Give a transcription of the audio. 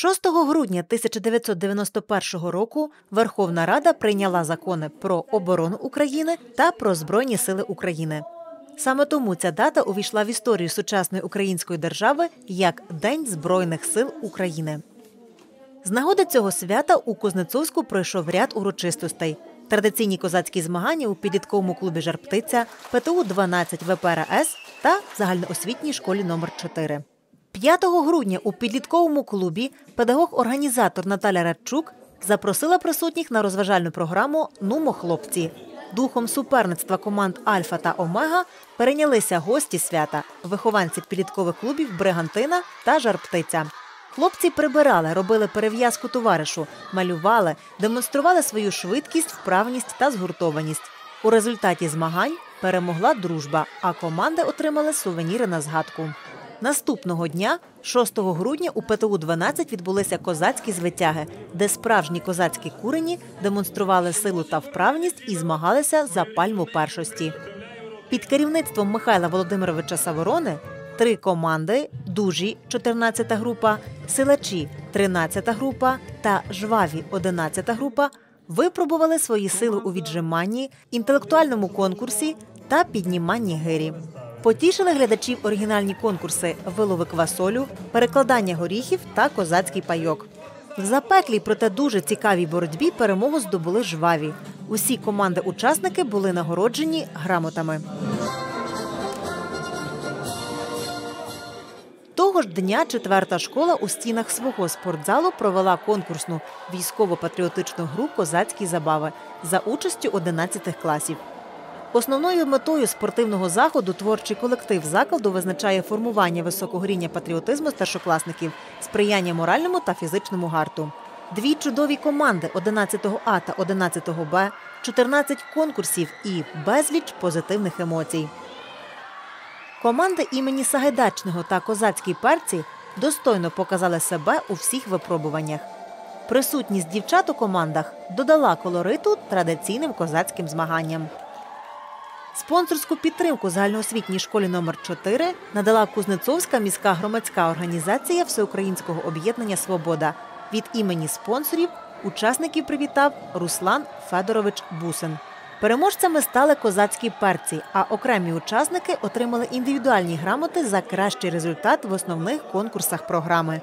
6 грудня 1991 року Верховна Рада прийняла закони про оборону України та про Збройні Сили України. Саме тому ця дата увійшла в історію сучасної української держави як День Збройних сил України. З нагоди цього свята у Кузнецовську пройшов ряд урочистостей. Традиційні козацькі змагання у підлітковому клубі Жарптиця, ПТУ 12 ВПРС та загальноосвітній школі номер 4 5 грудня у підлітковому клубі педагог-організатор Наталя Радчук запросила присутніх на розважальну програму Нумо хлопці. Духом суперництва команд Альфа та Омега перейнялися гості свята, вихованці підліткових клубів Бригантина та Жарптиця. Хлопці прибирали, робили перев'язку товаришу, малювали, демонстрували свою швидкість, вправність та згуртованість. У результаті змагань перемогла дружба, а команди отримали сувеніри на згадку. Наступного дня, 6 грудня, у ПТУ 12 відбулися козацькі звитяги, де справжні козацькі курені демонстрували силу та вправність і змагалися за пальму першості. Під керівництвом Михайла Володимировича Саворони три команди дужі 14-та група, силачі 13 група та жваві 11 група випробували свої сили у віджиманні, інтелектуальному конкурсі та підніманні гирі. Потішили глядачів оригінальні конкурси вилови квасолю, перекладання горіхів та козацький пайок. В запеклій, проте дуже цікавій боротьбі перемогу здобули жваві. Усі команди-учасники були нагороджені грамотами. Того ж дня четверта школа у стінах свого спортзалу провела конкурсну військово-патріотичну гру Козацькі забави за участю 11 класів. Основною метою спортивного заходу творчий колектив закладу визначає формування високого рівня патріотизму старшокласників, сприяння моральному та фізичному гарту. Дві чудові команди 11 А та 11 Б, 14 конкурсів і безліч позитивних емоцій. Команди імені Сагайдачного та Козацькій перці достойно показали себе у всіх випробуваннях. Присутність дівчат у командах додала колориту традиційним козацьким змаганням. Спонсорську підтримку загальноосвітній школі номер 4 надала Кузнецовська міська громадська організація Всеукраїнського об'єднання Свобода. Від імені спонсорів учасників привітав Руслан Федорович Бусин. Переможцями стали козацькі перці, а окремі учасники отримали індивідуальні грамоти за кращий результат в основних конкурсах програми.